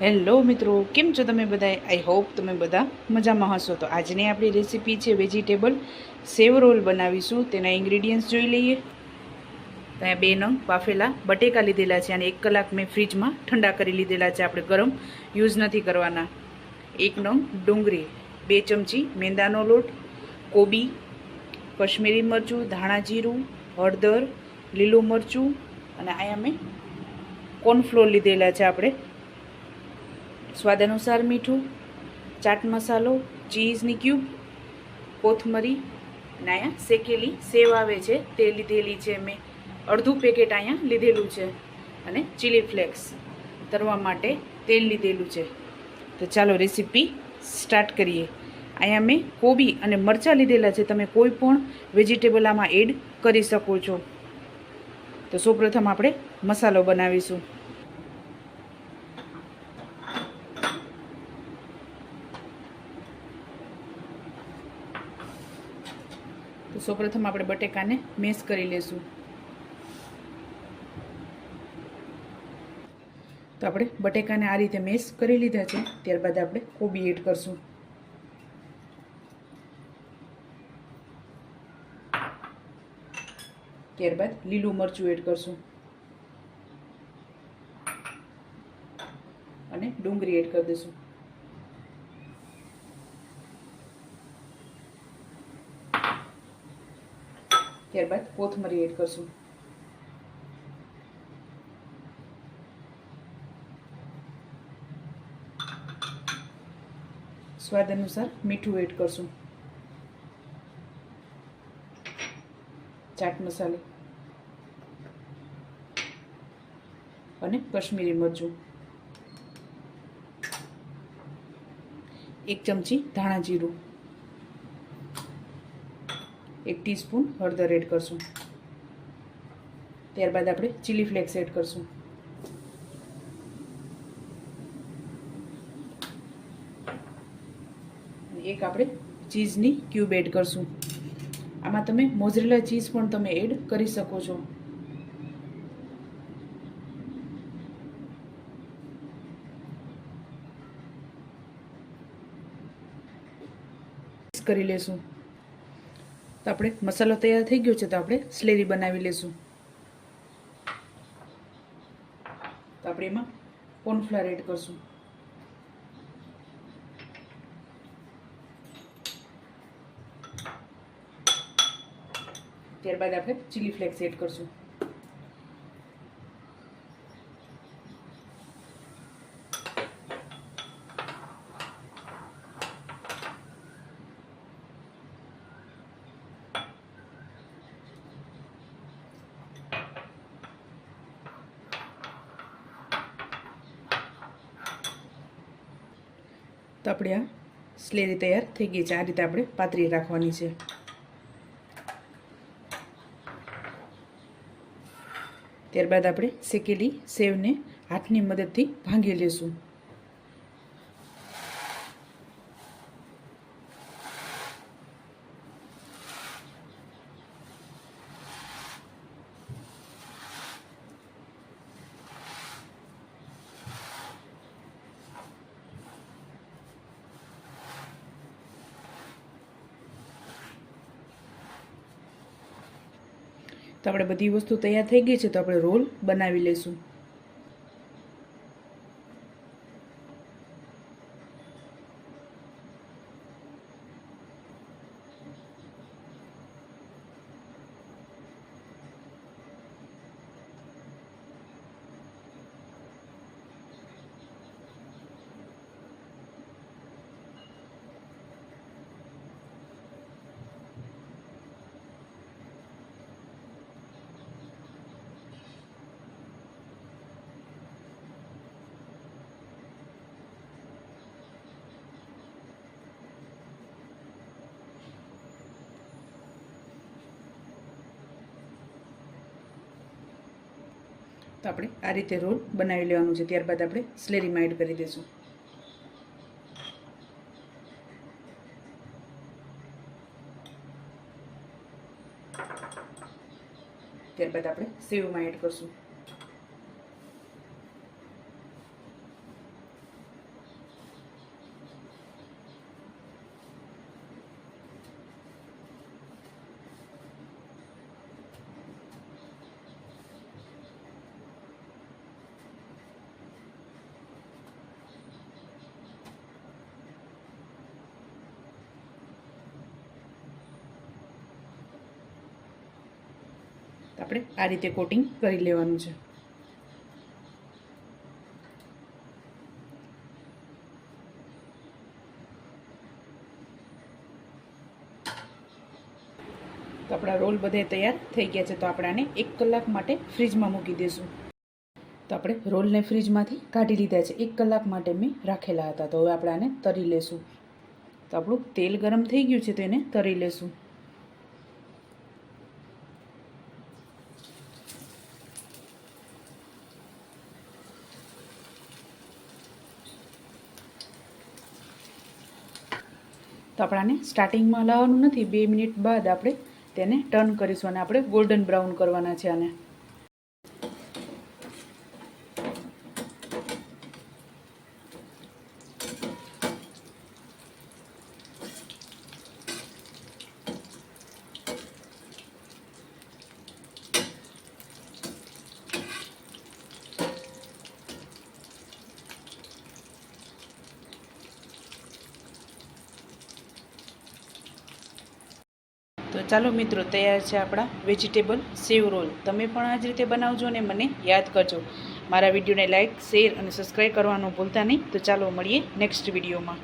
Hello મિત્રો, કેમ છો તમે બધા આઈ હોપ તમે બધા મજામાં હશો. તો આજની આપણી રેસીપી છે વેજીટેબલ સેવ રોલ બનાવીશું. તેના ઇન્ગ્રીડિયન્ટ્સ જોઈ લઈએ. ત્યાં બે નંગ બાફેલા બટેકા લીધેલા છે અને એક કલાક મેં ફ્રીજમાં ઠંડા કરી લીધેલા છે આપણે ગરમ. યુઝ નથી કરવાના. એક નંગ ડુંગળી, બે ચમચી મેંદાનો લોટ, કોબી, કશ્મીરી મરચું, ધાણા જીરું, હળદર, લીલું મરચું અને અહીંયા મેં કોર્નફ્લોર લીધેલા છે આપણે સ્વાદ અનુસાર મીઠું, ચાટ મસાલો, ચીઝની ક્યુબ, કોથમરી અને અહીંયા શેકેલી સેવ આવે છે. તે લીધેલી છે મેં. અડધું પેકેટ અહીંયા લીધેલું છે અને ચીલી ફ્લેક્સ તરવા માટે તેલ લીધેલું છે. તો ચાલો રેસીપી સ્ટાર્ટ કરીએ. અહીંયા મેં કોબી અને મરચાં લીધેલા છે. તમે કોઈ પણ વેજીટેબલ આમાં એડ કરી શકો છો. તો સૌપ્રથમ આપણે મસાલો બનાવીશું. તો સૌપ્રથમ આપણે બટેકાને મેશ કરી લેશું. તો આપણે બટેકાને આ રીતે મેશ કરી લીધા છે. ત્યારબાદ આપણે કોબી એડ કરશું. ત્યારબાદ લીલું મરચું એડ કરશું. અને ડુંગળી એડ કરી દઈશું. ત્યારબાદ કોથમરી એડ કરશું. સ્વાદ અનુસાર મીઠું એડ કરશું. ચાટ મસાલો. અને કશ્મીરી મરચું. એક ચમચી ધાણા જીરું. એક ટીસ્પૂન હળદર એડ કરશું. ત્યારબાદ આપણે ચીલી ફ્લેક્સ એડ કરશું. એક આપણે ચીઝની ક્યુબ એડ કરશું. આમાં તમે મોઝરેલા ચીઝ પણ તમે એડ કરી શકો છો. કરી લેશું. તો આપણે મસાલો તૈયાર થઈ ગયો છે તો આપણે સ્લેરી બનાવી લેશું. તો આપણે એમાં કોર્નફ્લાવર એડ કરશું. ત્યારબાદ આપણે ચીલી ફ્લેક્સ એડ કરશું. તો આપણે આ સ્લેરી તૈયાર થઈ ગઈ છે. આ રીતે આપણે પાતરી રાખવાની છે. ત્યારબાદ આપણે શેકેલી સેવને હાથની મદદથી ભાંગી લેશું. તો આપણે બધી વસ્તુ તૈયાર થઈ ગઈ છે તો આપણે રોલ બનાવી લઈશું. તો આપણે આ રીતે રોલ બનાવી લેવાનું છે. ત્યારબાદ આપણે સ્લેરીમાં એડ કરી દઈશું ત્યારબાદ આપણે સેવમાં એડ કરશું. આપણે આ રીતે કોટિંગ કરી લેવાનું છે. તો આપણા રોલ બધે તૈયાર થઈ ગયા છે, તો આપણે આને એક કલાક માટે ફ્રીજમાં મૂકી દઈશું તો આપણે રોલને ફ્રીજમાંથી કાઢી લીધા છે, એક કલાક માટે મેં રાખેલા હતા, તો હવે આપણે આને તરી લેશું. તો આપણું તેલ ગરમ થઈ ગયું છે, તો એને તરી લેશું. તો આપણાને સ્ટાર્ટિંગમાં લાવવાનું નથી. બે મિનિટ બાદ આપણે તેને ટર્ન કરીશું અને આપણે ગોલ્ડન બ્રાઉન કરવાના છે આને. તો ચાલો મિત્રો, તૈયાર છે આપણા વેજીટેબલ સેવ રોલ. તમે પણ આ જ રીતે બનાવજો અને મને યાદ કરજો. મારા વિડીયોને લાઇક શેર અને સબસ્ક્રાઈબ કરવાનું ભૂલતા નહીં. તો ચાલો મળીએ નેક્સ્ટ વિડીયોમાં